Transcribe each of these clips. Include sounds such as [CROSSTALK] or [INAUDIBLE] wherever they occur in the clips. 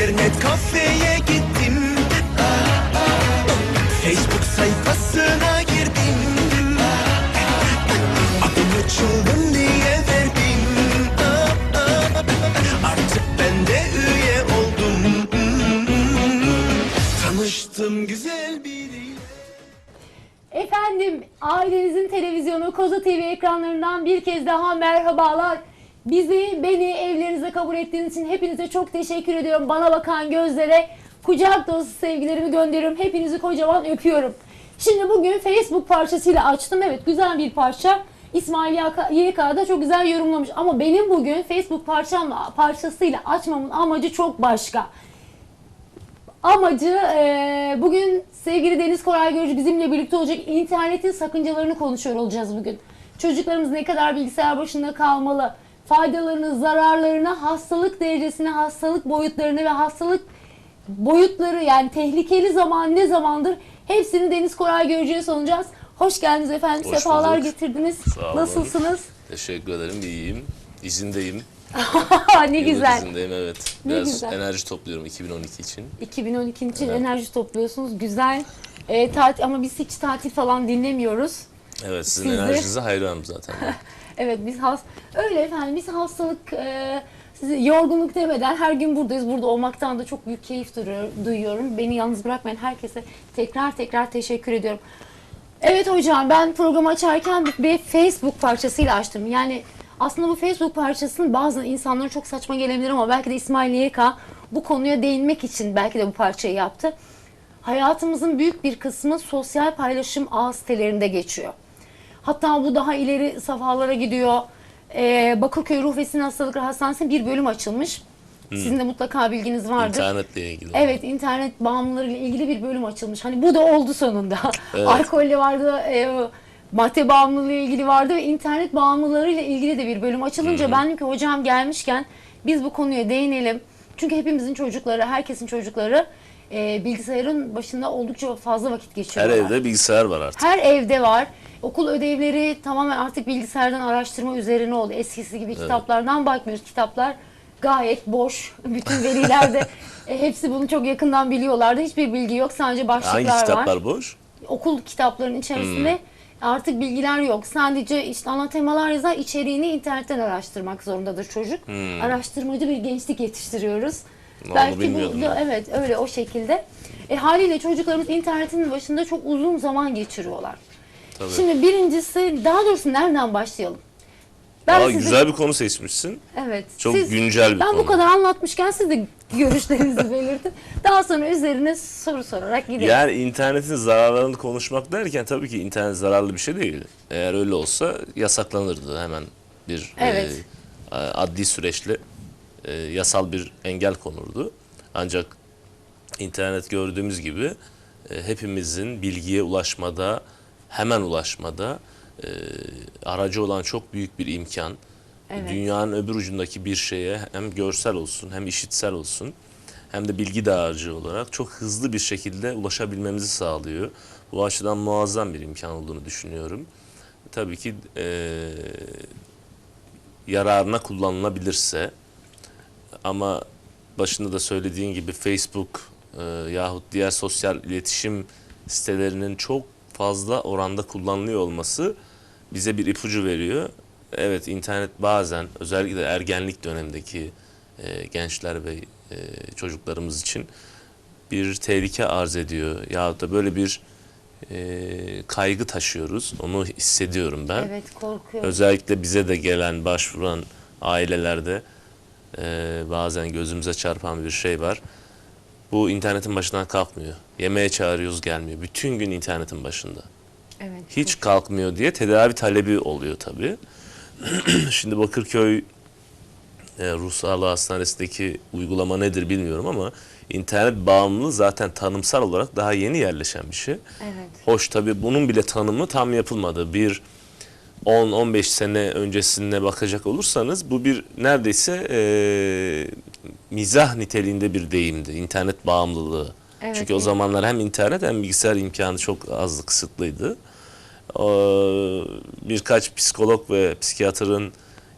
İnternet kafeye gittim. Facebook sayfasına girdim. Adımı çılgın diye verdim. Artık ben de üye oldum. Tanıştım güzel biriyle. Efendim ailenizin televizyonu Koza TV ekranlarından bir kez daha merhabalar. Bizi, beni evlerinize kabul ettiğiniz için hepinize çok teşekkür ediyorum. Bana bakan gözlere kucak dolusu sevgilerimi gönderiyorum. Hepinizi kocaman öpüyorum. Şimdi bugün Facebook parçasıyla açtım. Evet güzel bir parça. İsmail YK YK'da çok güzel yorumlamış. Ama benim bugün Facebook parçamla, parçasıyla açmamın amacı çok başka. Amacı eee, bugün sevgili Deniz Koray Görücü bizimle birlikte olacak. İnternetin sakıncalarını konuşuyor olacağız bugün. Çocuklarımız ne kadar bilgisayar başında kalmalı? Faydalarını, zararlarını, hastalık derecesini, hastalık boyutlarını ve hastalık boyutları yani tehlikeli zaman ne zamandır hepsini Deniz Koray Görücü'ye soracağız. Hoş geldiniz efendim. Hoş Sefalar bulduk. getirdiniz. Sağ olun. Nasılsınız? Teşekkür ederim. İyiyim. İzindeyim. [LAUGHS] ne Yıllık güzel. izindeyim evet. Ne Biraz güzel. enerji topluyorum 2012 için. 2012 için Evet. enerji topluyorsunuz. Güzel. E, tatil, ama biz hiç tatil falan dinlemiyoruz. Evet sizin Siz de- enerjinize hayranım zaten. [LAUGHS] Evet biz has öyle efendim biz hastalık e, sizi yorgunluk demeden her gün buradayız. Burada olmaktan da çok büyük keyif duyuyorum. Beni yalnız bırakmayın. Herkese tekrar tekrar teşekkür ediyorum. Evet hocam ben programı açarken bir, Facebook parçasıyla açtım. Yani aslında bu Facebook parçasının bazı insanlara çok saçma gelebilir ama belki de İsmail YK bu konuya değinmek için belki de bu parçayı yaptı. Hayatımızın büyük bir kısmı sosyal paylaşım ağ sitelerinde geçiyor. Hatta bu daha ileri safhalara gidiyor. Ee, Bakırköy Ruh ve Sinir Hastalıkları Hastanesi'nde bir bölüm açılmış. Sizin de mutlaka bilginiz vardır. İnternetle ilgili. Evet internet bağımlılarıyla ilgili bir bölüm açılmış. Hani bu da oldu sonunda. [LAUGHS] Evet. Alkolle vardı, e, madde bağımlılığı ile ilgili vardı ve internet bağımlılarıyla ilgili de bir bölüm açılınca ben dedim ki hocam gelmişken biz bu konuya değinelim. Çünkü hepimizin çocukları, herkesin çocukları e, bilgisayarın başında oldukça fazla vakit Her geçiriyorlar. evde bilgisayar var artık. Her evde var. Okul ödevleri tamamen artık bilgisayardan araştırma üzerine oldu. Eskisi gibi kitaplardan bakmıyoruz. Kitaplar gayet boş. [LAUGHS] Bütün veliler de e, hepsi bunu çok yakından biliyorlardı. Hiçbir bilgi yok. Sadece başlıklar Hangi var. kitaplar boş? Okul kitaplarının içerisinde artık bilgiler yok. Sadece işte ana temalar yazar. içeriğini internetten araştırmak zorundadır çocuk. Araştırmacı bir gençlik yetiştiriyoruz. Onu bilmiyordum bu, ben. evet öyle o şekilde. E, haliyle çocuklarımız internetin başında çok uzun zaman geçiriyorlar. Tabii. Şimdi birincisi daha doğrusu nereden başlayalım? Aa, size- güzel bir konu seçmişsin. Evet. Çok güncel bir ben konu. bu kadar anlatmışken siz de görüşlerinizi [LAUGHS] belirtin. Daha sonra üzerine soru sorarak gidelim. Yani internetin zararlarını konuşmak derken tabii ki internet zararlı bir şey değil. Eğer öyle olsa yasaklanırdı hemen bir Evet. e, adli süreçle e, yasal bir engel konurdu. Ancak internet gördüğümüz gibi e, hepimizin bilgiye ulaşmada, hemen ulaşmada e, aracı olan çok büyük bir imkan. Evet. Dünyanın öbür ucundaki bir şeye hem görsel olsun hem işitsel olsun hem de bilgi dağarcığı olarak çok hızlı bir şekilde ulaşabilmemizi sağlıyor. Bu açıdan muazzam bir imkan olduğunu düşünüyorum. Tabii ki e, yararına kullanılabilirse ama başında da söylediğin gibi Facebook e, yahut diğer sosyal iletişim sitelerinin çok fazla oranda kullanılıyor olması bize bir ipucu veriyor. Evet internet bazen özellikle ergenlik dönemindeki e, gençler ve e, çocuklarımız için bir tehlike arz ediyor. Yahut da böyle bir e, kaygı taşıyoruz. Onu hissediyorum ben. Evet korkuyorum. Özellikle bize de gelen, başvuran ailelerde e, bazen gözümüze çarpan bir şey var. Bu internetin başından kalkmıyor. Yemeğe çağırıyoruz gelmiyor. Bütün gün internetin başında. evet. Hiç kalkmıyor diye tedavi talebi oluyor tabii. [CLEARS THROAT] Şimdi Bakırköy e, Ruh Sağlığı Hastanesi'ndeki uygulama nedir bilmiyorum ama internet bağımlılığı zaten tanımsal olarak daha yeni yerleşen bir şey. Evet. Hoş tabii bunun bile tanımı tam yapılmadı. Bir 10-15 sene öncesine bakacak olursanız bu bir neredeyse e, mizah niteliğinde bir deyimdi. İnternet bağımlılığı. Evet, Çünkü o zamanlar hem internet hem bilgisayar imkanı çok azdı, kısıtlıydı. Ee, birkaç psikolog ve psikiyatrın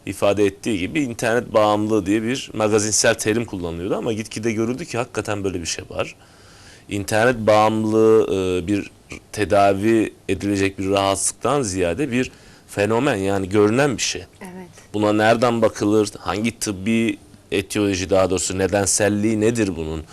ifade ettiği gibi internet bağımlılığı diye bir magazinsel terim kullanılıyordu ama gitgide görüldü ki hakikaten böyle bir şey var. İnternet bağımlılığı e, bir tedavi edilecek bir rahatsızlıktan ziyade bir fenomen yani görünen bir şey. Evet. Buna nereden bakılır? Hangi tıbbi etiyoloji daha doğrusu nedenselliği nedir bunun?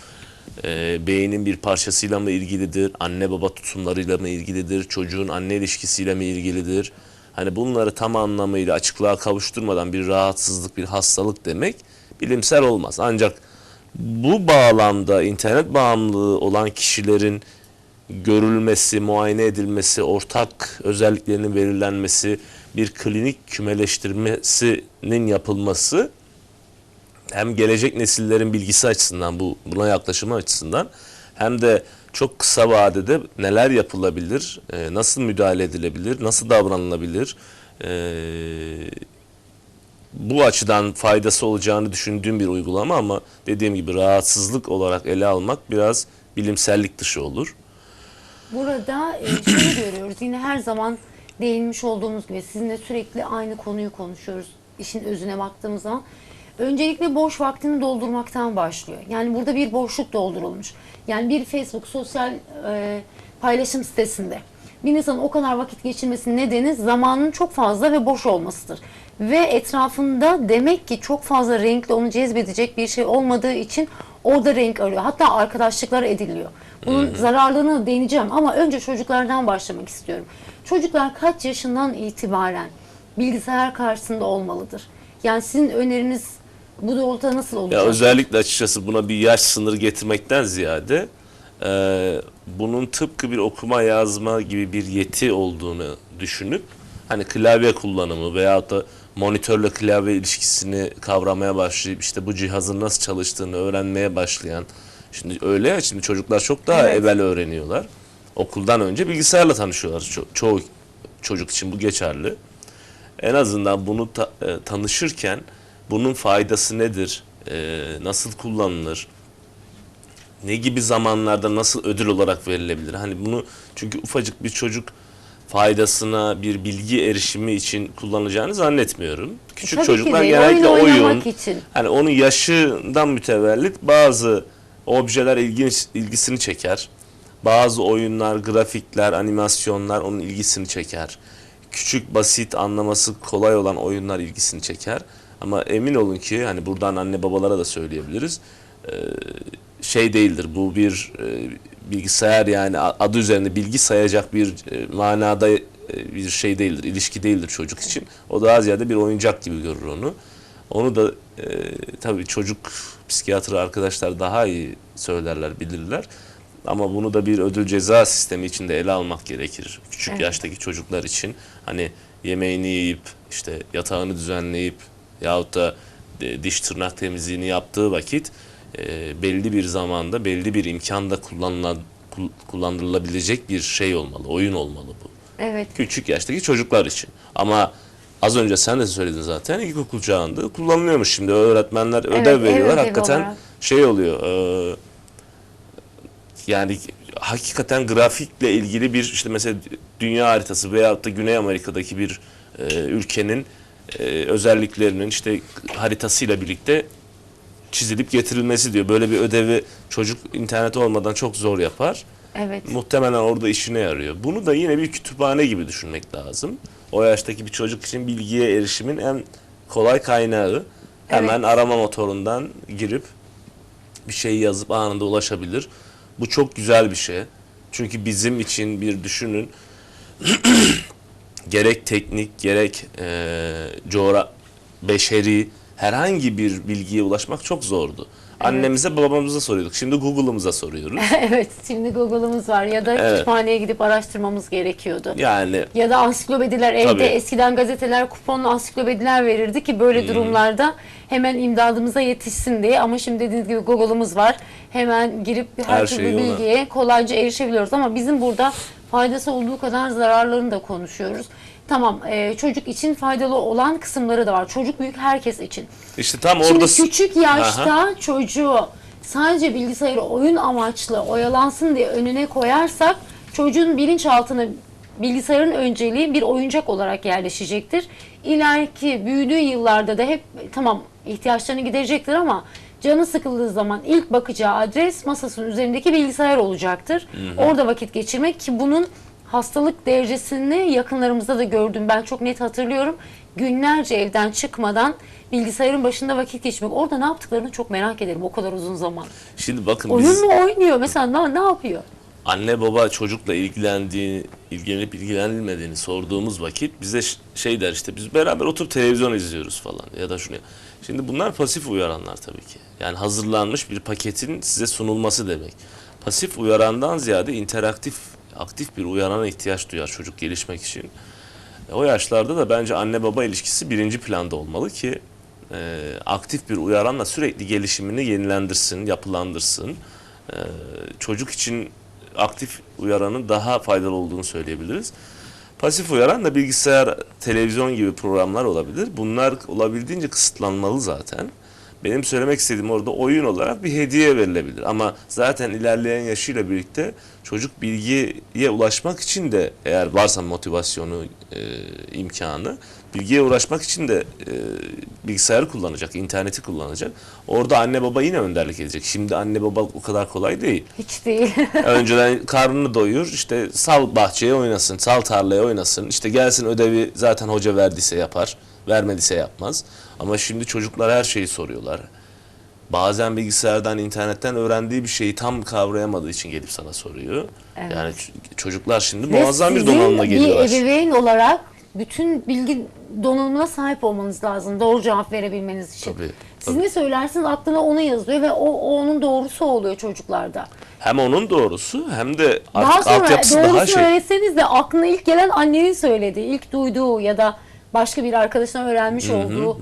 e, beynin bir parçasıyla mı ilgilidir, anne baba tutumlarıyla mı ilgilidir, çocuğun anne ilişkisiyle mi ilgilidir? Hani bunları tam anlamıyla açıklığa kavuşturmadan bir rahatsızlık, bir hastalık demek bilimsel olmaz. Ancak bu bağlamda internet bağımlılığı olan kişilerin görülmesi, muayene edilmesi, ortak özelliklerinin belirlenmesi, bir klinik kümeleştirmesinin yapılması hem gelecek nesillerin bilgisi açısından bu buna yaklaşımı açısından hem de çok kısa vadede neler yapılabilir, e, nasıl müdahale edilebilir, nasıl davranılabilir, e, bu açıdan faydası olacağını düşündüğüm bir uygulama ama dediğim gibi rahatsızlık olarak ele almak biraz bilimsellik dışı olur. Burada e, şunu [CLEARS THROAT] görüyoruz. Yine her zaman değinmiş olduğumuz gibi sizinle sürekli aynı konuyu konuşuyoruz. İşin özüne baktığımız zaman. Öncelikle boş vaktini doldurmaktan başlıyor. Yani burada bir boşluk doldurulmuş. Yani bir Facebook sosyal e, paylaşım sitesinde bir insanın o kadar vakit geçirmesinin nedeni zamanın çok fazla ve boş olmasıdır. Ve etrafında demek ki çok fazla renkli onu cezbedecek bir şey olmadığı için orada renk arıyor. Hatta arkadaşlıklar ediliyor. Bunun zararlılığını değineceğim ama önce çocuklardan başlamak istiyorum. Çocuklar kaç yaşından itibaren bilgisayar karşısında olmalıdır? Yani sizin öneriniz bu doğrultuda nasıl Ya olacak? özellikle açıkçası buna bir yaş sınırı getirmekten ziyade e, bunun tıpkı bir okuma yazma gibi bir yeti olduğunu düşünüp hani klavye kullanımı veyahut da monitörle klavye ilişkisini kavramaya başlayıp işte bu cihazın nasıl çalıştığını öğrenmeye başlayan şimdi öyle ya şimdi çocuklar çok daha Evet. evvel öğreniyorlar. Okuldan önce bilgisayarla tanışıyorlar. Ço- çoğu çocuk için bu geçerli en azından bunu ta- e, tanışırken bunun faydası nedir, e, nasıl kullanılır, ne gibi zamanlarda nasıl ödül olarak verilebilir? Hani bunu çünkü ufacık bir çocuk faydasına bir bilgi erişimi için kullanacağını zannetmiyorum. Küçük Tabii çocuklar de, genellikle oyun oyun, için. hani onun yaşından mütevellit bazı objeler ilginç ilgisini çeker. Bazı oyunlar, grafikler, animasyonlar onun ilgisini çeker. Küçük, basit, anlaması kolay olan oyunlar ilgisini çeker. Ama emin olun ki hani buradan anne babalara da söyleyebiliriz. Ee, şey değildir. Bu bir e, bilgisayar yani adı üzerinde bilgi sayacak bir e, manada e, bir şey değildir. ilişki değildir çocuk için. O daha ziyade bir oyuncak gibi görür onu. Onu da e, tabii çocuk psikiyatri arkadaşlar daha iyi söylerler, bilirler. Ama bunu da bir ödül ceza sistemi içinde ele almak gerekir. Küçük Evet. yaştaki çocuklar için hani yemeğini yiyip işte yatağını düzenleyip yahut da diş tırnak temizliğini yaptığı vakit e, belli bir zamanda belli bir imkanda kullanılan kul- kullandırılabilecek bir şey olmalı, oyun olmalı bu Evet. küçük yaştaki çocuklar için. Ama az önce sen de söyledin zaten ilkokul çağında kullanılıyormuş şimdi öğretmenler ödev Evet, ev veriyorlar. ödevi Hakikaten olarak. şey oluyor. e, yani hakikaten grafikle ilgili bir işte mesela dünya haritası veyahut da Güney Amerika'daki bir e, ülkenin e, özelliklerinin işte haritasıyla birlikte çizilip getirilmesi diyor. Böyle bir ödevi çocuk internet olmadan çok zor yapar Evet. muhtemelen orada işine yarıyor. Bunu da yine bir kütüphane gibi düşünmek lazım. O yaştaki bir çocuk için bilgiye erişimin en kolay kaynağı. Hemen arama motorundan girip bir şey yazıp anında ulaşabilir. Bu çok güzel bir şey. Çünkü bizim için bir düşünün [CLEARS THROAT] gerek teknik gerek e, coğra beşeri herhangi bir bilgiye ulaşmak çok zordu. Annemize babamıza soruyorduk. Şimdi Google'ımıza soruyoruz. [LAUGHS] evet. Şimdi Google'ımız var ya da Evet. kütüphaneye gidip araştırmamız gerekiyordu. Yani Ya da ansiklopediler evde Tabii. eskiden gazeteler kuponlu ansiklopediler verirdi ki böyle durumlarda hemen imdadımıza yetişsin diye ama şimdi dediğiniz gibi Google'ımız var. Hemen girip her, Her türlü şeyi ona- bilgiye kolayca erişebiliyoruz ama bizim burada faydası olduğu kadar zararlarını da konuşuyoruz. Tamam e, çocuk için faydalı olan kısımları da var. Çocuk büyük herkes için. işte tam Şimdi orada küçük yaşta çocuğu sadece bilgisayarı oyun amaçlı oyalansın diye önüne koyarsak çocuğun bilinçaltına bilgisayarın önceliği bir oyuncak olarak yerleşecektir. İleriki büyüdüğü yıllarda da hep tamam ihtiyaçlarını giderecektir ama canı sıkıldığı zaman ilk bakacağı adres masasının üzerindeki bilgisayar olacaktır. Orada vakit geçirmek ki bunun hastalık derecesini yakınlarımızda da gördüm. Ben çok net hatırlıyorum. Günlerce evden çıkmadan bilgisayarın başında vakit geçmek. Orada ne yaptıklarını çok merak ederim o kadar uzun zaman. Şimdi bakın Oyun biz mu oynuyor mesela ne, ne yapıyor? anne baba çocukla ilgilendiği, ilgilenip ilgilenilmediğini sorduğumuz vakit bize şey der işte biz beraber oturup televizyon izliyoruz falan ya da şunu. Şimdi bunlar pasif uyaranlar tabii ki. Yani hazırlanmış bir paketin size sunulması demek. Pasif uyarandan ziyade interaktif, aktif bir uyarana ihtiyaç duyar çocuk gelişmek için. E, O yaşlarda da bence anne baba ilişkisi birinci planda olmalı ki e, aktif bir uyaranla sürekli gelişimini yenilendirsin, yapılandırsın. E, çocuk için aktif uyaranın daha faydalı olduğunu söyleyebiliriz. Pasif uyaran da bilgisayar, televizyon gibi programlar olabilir. Bunlar olabildiğince kısıtlanmalı zaten. Benim söylemek istediğim orada oyun olarak bir hediye verilebilir. Ama zaten ilerleyen yaşıyla birlikte çocuk bilgiye ulaşmak için de eğer varsa motivasyonu, e, imkanı, bilgiye ulaşmak için de e, bilgisayarı kullanacak, interneti kullanacak. Orada anne baba yine önderlik edecek. Şimdi anne baba o kadar kolay değil. Hiç değil. [LAUGHS] Önceden karnını doyur, işte sal bahçeye oynasın, sal tarlaya oynasın. İşte gelsin ödevi zaten hoca verdiyse yapar, vermediyse yapmaz. Ama şimdi çocuklar her şeyi soruyorlar. Bazen bilgisayardan, internetten öğrendiği bir şeyi tam kavrayamadığı için gelip sana soruyor. Evet. Yani çocuklar şimdi Ve muazzam bir donanımla geliyorlar. Bir ebeveyn olarak bütün bilgi donanımına sahip olmanız lazım doğru cevap verebilmeniz için. Tabii, Siz tabii. ne söylersiniz aklına onu yazıyor ve o, o onun doğrusu oluyor çocuklarda. Hem onun doğrusu hem de Daha artık sonra altyapısı doğrusunu daha şey. öğretseniz de aklına ilk gelen annenin söylediği, ilk duyduğu ya da başka bir arkadaşından öğrenmiş olduğu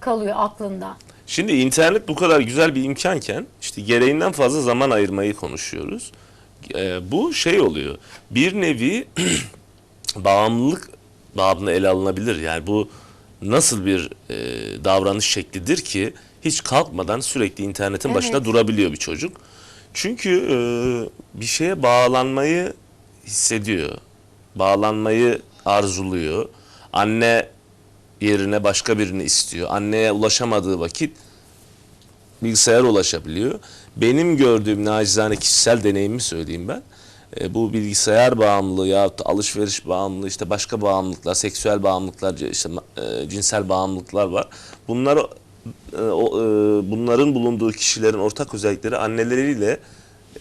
kalıyor aklında. Şimdi internet bu kadar güzel bir imkanken işte gereğinden fazla zaman ayırmayı konuşuyoruz. Ee, bu şey oluyor. Bir nevi [CLEARS THROAT] bağımlılık babını ele alınabilir. Yani bu nasıl bir e, davranış şeklidir ki hiç kalkmadan sürekli internetin başında Evet. durabiliyor bir çocuk. Çünkü e, bir şeye bağlanmayı hissediyor. Bağlanmayı arzuluyor. Anne yerine başka birini istiyor. Anneye ulaşamadığı vakit bilgisayara ulaşabiliyor. Benim gördüğüm nacizane kişisel deneyimi söyleyeyim ben. E, bu bilgisayar bağımlılığı ya alışveriş bağımlılığı işte başka bağımlılıklar, seksüel bağımlılıklar, işte e, cinsel bağımlılıklar var. Bunlar e, e, bunların bulunduğu kişilerin ortak özellikleri anneleriyle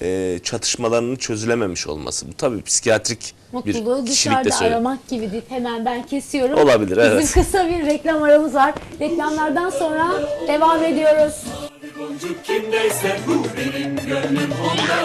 e, çatışmalarının çözülememiş olması. Bu tabii psikiyatrik Mutluluğu dışarıda aramak gibidir. Hemen ben kesiyorum. Olabilir, Bizim evet. kısa bir reklam aramız var. Reklamlardan sonra devam ediyoruz. Boncuk kimdeyse bu benim gönlüm onda